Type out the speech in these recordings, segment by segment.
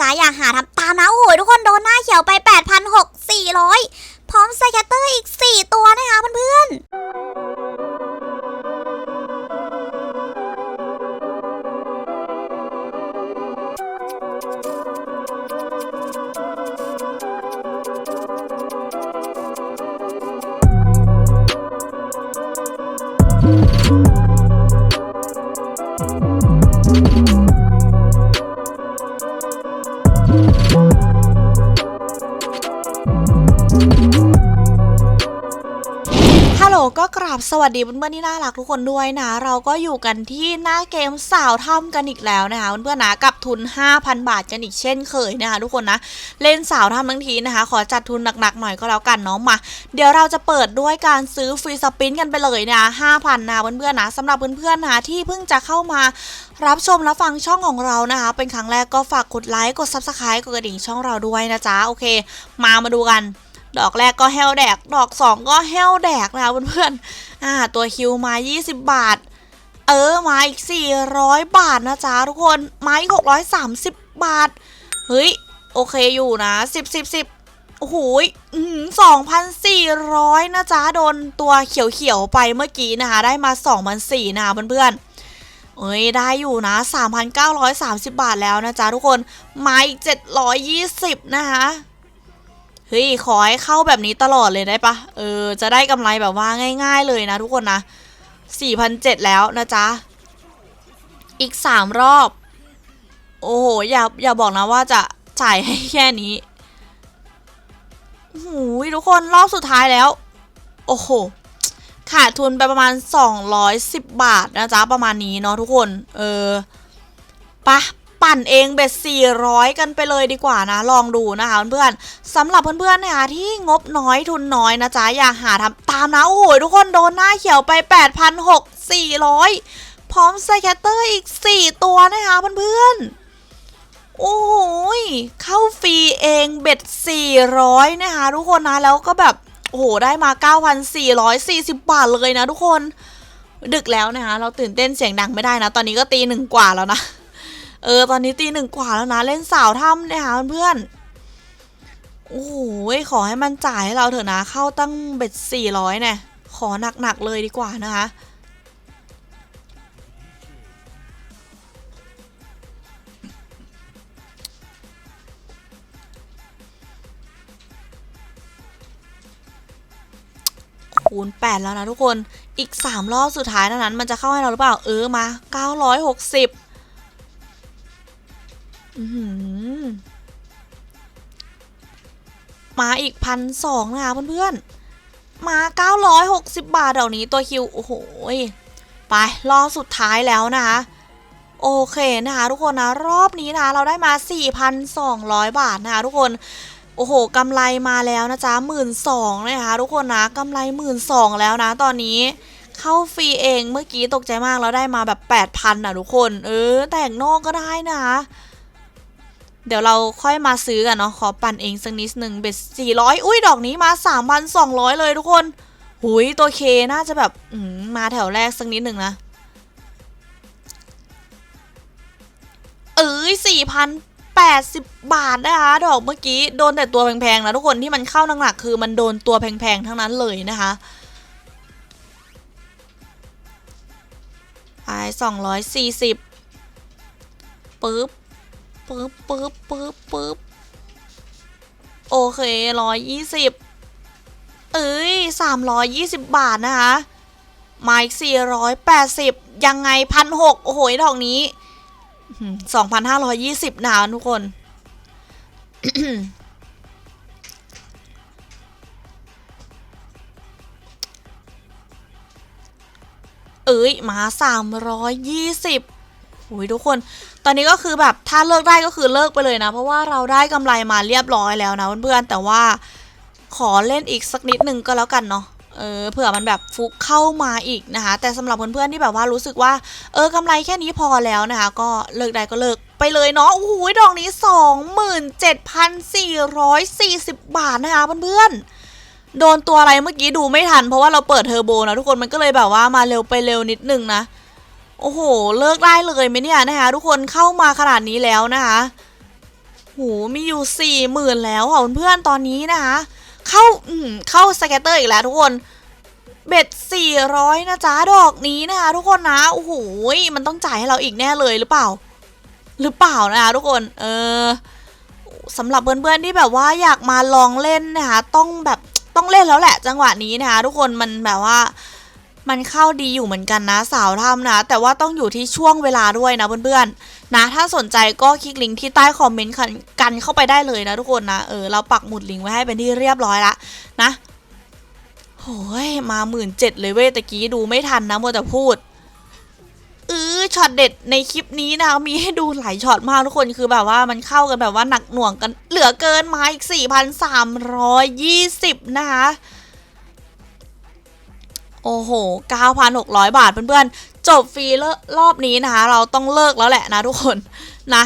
จ๋าอย่าหาทำตามนะ โอ้โหทุกคนโดนหน้าเขียวไป 8,600 พร้อมไซแคตเตอร์อีก 4 ตัวนะคะเพื่อนๆฮั โหลก็กราบสวัสดีเพื่อนๆที่น่ารักทุกคนด้วยนะ เราก็อยู่กันที่หน้าเกมสาวถ้ำกันอีกแล้วนะคะเพื่อนๆนะกับทุน 5,000 บาทกันอีกเช่นเคยนะคะทุกคนนะเล่นสาวถ้ำทั้งทีนะคะ ขอจัดทุนหนักๆหน่อยก็แล้วกันเนาะมา เดี๋ยวเราจะเปิดด้วยการซื้อฟรีสปินกันไปเลยนะ5,000นะเพื่อนๆนะสำหรับเพื่อนๆนะที่เพิ่งจะเข้ามารับชมและฟังช่องของเรานะคะ เป็นครั้งแรกก็ฝากกดไลค์กด subscribe กดกระดิ่งช่องเราด้วยนะจ๊ะโอเค มามาดูกัน ดอกแรกก็แฮวแดก ดอก 2 ก็แฮวแดกนะคะเพื่อนๆอ่าตัวคิวมา 20 บาท เออมาอีก 400 บาทนะจ๊ะทุกคนมาอีก630 บาท เฮ้ย โอเคอยู่นะ 10 10 10โอ้โหสองพันสี่ร้อยนะจ๊ะโดนตัวเขียวๆไปเมื่อกี้นะคะได้มา2 0 0 4นะคะเพื่อนๆเอ้ยได้อยู่นะ 3,930 บาทแล้วนะจ๊ะทุกคน มาอีก 720 นะคะ ฮ้ยขอให้เข้าแบบนี้ตลอดเลยได้ปะเออ จะได้กำไรแบบว่าง่าย ๆ เลยนะทุกคนนะ4,007แล้วนะจ๊ะ อีก 3 รอบ โอ้โห อย่าอย่าบอกนะว่าจะจ่ายให้แค่นี้หูยทุกคนรอบสุดท้ายแล้ว โอ้โห ขาดทุนไปประมาณ 210 บาทนะจ๊ะ ประมาณนี้เนาะทุกคน เออปะ ปั่นเองเบ็ด400 กันไปเลยดีกว่านะ ลองดูนะคะเพื่อนๆสำหรับเพื่อนๆนะคะที่งบน้อยทุนน้อยนะจ๊ะอย่าหาทำตามนะ โอ้โหทุกคนโดนหน้าเขียวไป 8,600 พร้อมไซแคตเตอร์อีก 4 ตัวนะคะเพื่อนๆโอ้โหยเข้าฟรีเองเบ็ด 400 นะคะทุกคนนะ แล้วก็แบบ โอ้โห ได้มา 9,440 บาทเลยนะทุกคน ดึกแล้วนะคะ เราตื่นเต้นเสียงดังไม่ได้นะ ตอนนี้ก็ตีหนึ่งกว่าแล้วนะ เออ ตอนนี้ตีหนึ่งกว่าแล้วนะ เล่นสาวถ้ำนะคะเพื่อนโอ้โหขอให้มันจ่ายให้เราเถอะนะ เข้าตั้งเบ็ด400เนี่ย ขอหนักๆเลยดีกว่านะคะคูณ8แล้วนะทุกคน อีก 3 รอบสุดท้ายเท่านั้น มันจะเข้าให้เราหรือเปล่า เออ มา 960อือหือ มาอีกพันสองนะคะเพื่อนๆ มา960บาทเดี๋ยวนี้ตัวคิว โอ้โหไปรอบสุดท้ายแล้วนะคะ โอเคนะคะทุกคนนะ รอบนี้นะเราได้มา 4,200 บาทนะคะทุกคนโอ้โหกำไรมาแล้วนะจ๊ะหมื่นสองนะคะทุกคนนะกำไรหมื่นสองแล้วนะ ตอนนี้เข้าฟรีเองเมื่อกี้ตกใจมากแล้วได้มาแบบแปดพันอะทุกคน เออ แต่งนอกก็ได้นะ เดี๋ยวเราค่อยมาซื้อกันเนาะขอปั่นเองสักนิดหนึ่งเบ็ดสี่ร้อยอุ้ยดอกนี้มาสามพันสองร้อยเลยทุกคนหุยตัวเคน่าจะแบบอืมมาแถวแรกสักนิดหนึ่งนะ เอ้ยสี่พันแปดสิบบาทนะคะดอกเมื่อกี้โดนแต่ตัวแพงๆนะทุกคนที่มันเข้าหนักๆคือมันโดนตัวแพงๆทั้งนั้นเลยนะคะไปสองร้อยสี่สิบปึ๊บ ปึ๊บปึ๊บปึ๊บปึ๊บโอเคร้อยยี่สิบเอ้ยสามร้อยยี่สิบบาทนะคะมาอีกสี่ร้อยแปดสิบยังไงพันหกโอ้โหดอกนี้สองพันห้าร้อยยี่สิบนะทุกคนเอ้ยมาสามร้อยยี่สิบ หุยทุกคน ตอนนี้ก็คือแบบถ้าเลิกได้ก็คือเลิกไปเลยนะ เพราะว่าเราได้กำไรมาเรียบร้อยแล้วนะเพื่อนๆแต่ว่าขอเล่นอีกสักนิดหนึ่งก็แล้วกันเนาะเออเผื่อมันแบบฟุกเข้ามาอีกนะคะ แต่สำหรับเพื่อนๆที่แบบว่ารู้สึกว่า เออกำไรแค่นี้พอแล้วนะคะ ก็เลิกได้ก็เลิกไปเลยเนาะโอ้โหดอกนี้ 27,440 บาทนะคะเพื่อนๆโดนตัวอะไรเมื่อกี้ดูไม่ทัน เพราะว่าเราเปิดเทอร์โบนะทุกคนมันก็เลยแบบว่ามาเร็วไปเร็วนิดนึงนะ โอ้โห เลิกได้เลยไหมเนี่ยนะคะ ทุกคนเข้ามาขนาดนี้แล้วนะคะโหมีอยู่สี่หมื่นแล้วอะเพื่อนๆตอนนี้นะคะ เข้าอืมเข้าสแกตเตอร์อีกแล้วทุกคนเบ็ดสี่ร้อยนะจ๊ะดอกนี้นะคะ ทุกคนนะโอ้โหมันต้องจ่ายให้เราอีกแน่เลยหรือเปล่า หรือเปล่านะคะทุกคนเออสำหรับเพื่อนๆที่แบบว่าอยากมาลองเล่นนะคะ ต้องแบบต้องเล่นแล้วแหละ จังหวะนี้นะคะ ทุกคนมันแบบว่า มันเข้าดีอยู่เหมือนกันนะสาวทำนะ แต่ว่าต้องอยู่ที่ช่วงเวลาด้วยนะเพื่อนๆนะ ถ้าสนใจก็คลิกลิงก์ที่ใต้คอมเมนต์กันเข้าไปได้เลยนะทุกคนนะเออเราปักหมุดลิงก์ไว้ให้เป็นที่เรียบร้อยละนะโอ้ยมาหมื่นเจ็ดเลยเว้ยตะกี้ดูไม่ทันนะมัวแต่พูดเออช็อตเด็ดในคลิปนี้นะมีให้ดูหลายช็อตมากทุกคนคือแบบว่ามันเข้ากันแบบว่าหนักหน่วงกันเหลือเกินมาอีก 4,320 นะคะ โอ้โห 9,600 บาทเพื่อนๆ จบฟรีเลรอบนี้นะคะ เราต้องเลิกแล้วแหละนะทุกคนนะ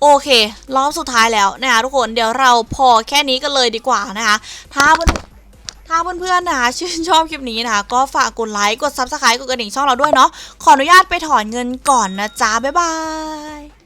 โอเค รอบสุดท้ายแล้วนะคะทุกคนเดี๋ยวเราพอแค่นี้กันเลยดีกว่านะคะถ้าเพื่อนถ้าเพื่อนๆนะคะชื่นชอบคลิปนี้นะคะ ก็ฝากกดไลค์กด Subscribe กดกระดิ่งช่องเราด้วยเนาะขออนุญาตไปถอนเงินก่อนนะจ๊ะ บ๊ายบาย